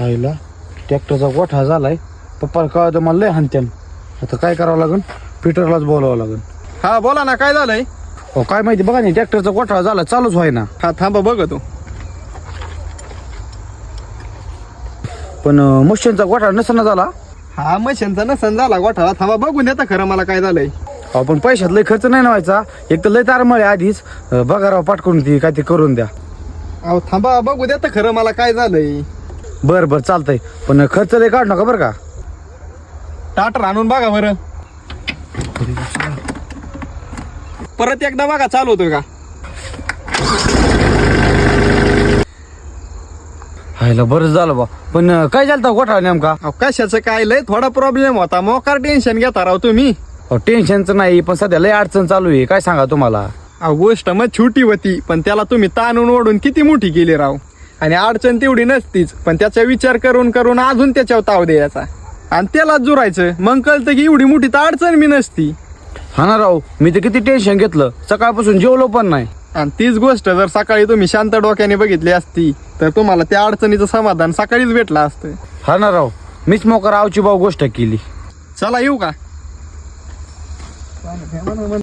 आईला. ट्रॅक्टरचा गोठा झालाय. पप्पाला कळतं मला लय हानत्यान आता काय करावं लागेल पीटरलाच बोलावं लागेल हा बोला ना काय झालंय? हो काय माहिती बघा ना ट्रॅक्टरचा गोठा झाला चालूच व्हाय ना हा थांबा बघतो. पण मशीनचा गोठा नसताना झाला. हा मशीनचा नसन झाला गोठाला. थांबा बघून देता खरं मला काय झालंय. अहो, पण पैशात लय खर्च नाही ना व्हायचा. एक तर लय तारमळे आधीच. अं, बघा राव पाठकून ती काय ते करून द्या. अहो थांबा बघू देता खरं मला काय झालंय. बर बर चालतंय. पण खर्च लय काढू नका बरं का. टाटर आणून बघा बरं. परत एकदा बघा चालू होतोय का? हायला बरंच झालं बा. पण अं, काय झालं होतं गोठा नेमका? अहो कशाचं काय? लय थोडा प्रॉब्लेम होता. मोकार टेन्शन घेता राव तुम्ही. टेन्शनचं नाही पण सध्या लय अडचण चालू आहे. काय सांगा तुम्हाला? अहो गोष्ट मग छोटी होती पण त्याला तुम्ही ताणून ओढून किती मोठी केली राव? आणि अडचण तेवढी नसतीच. पण त्याचा विचार करून करून अजून त्याच्यावर ताव द्यायचा. आणि त्याला जुरायचं. मग कळतं की एवढी मोठी तर अडचण मी नसती. हा ना राव मी तर किती टेन्शन घेतलं. सकाळपासून जेवलो पण नाही. आणि तीच गोष्ट जर सकाळी तुम्ही शांत डोक्याने बघितली असती तर तुम्हाला त्या अडचणीचं समाधान सकाळीच भेटलं असतं. हा ना राव मीच मोकर आवची भाऊ गोष्ट केली. चला येऊ का?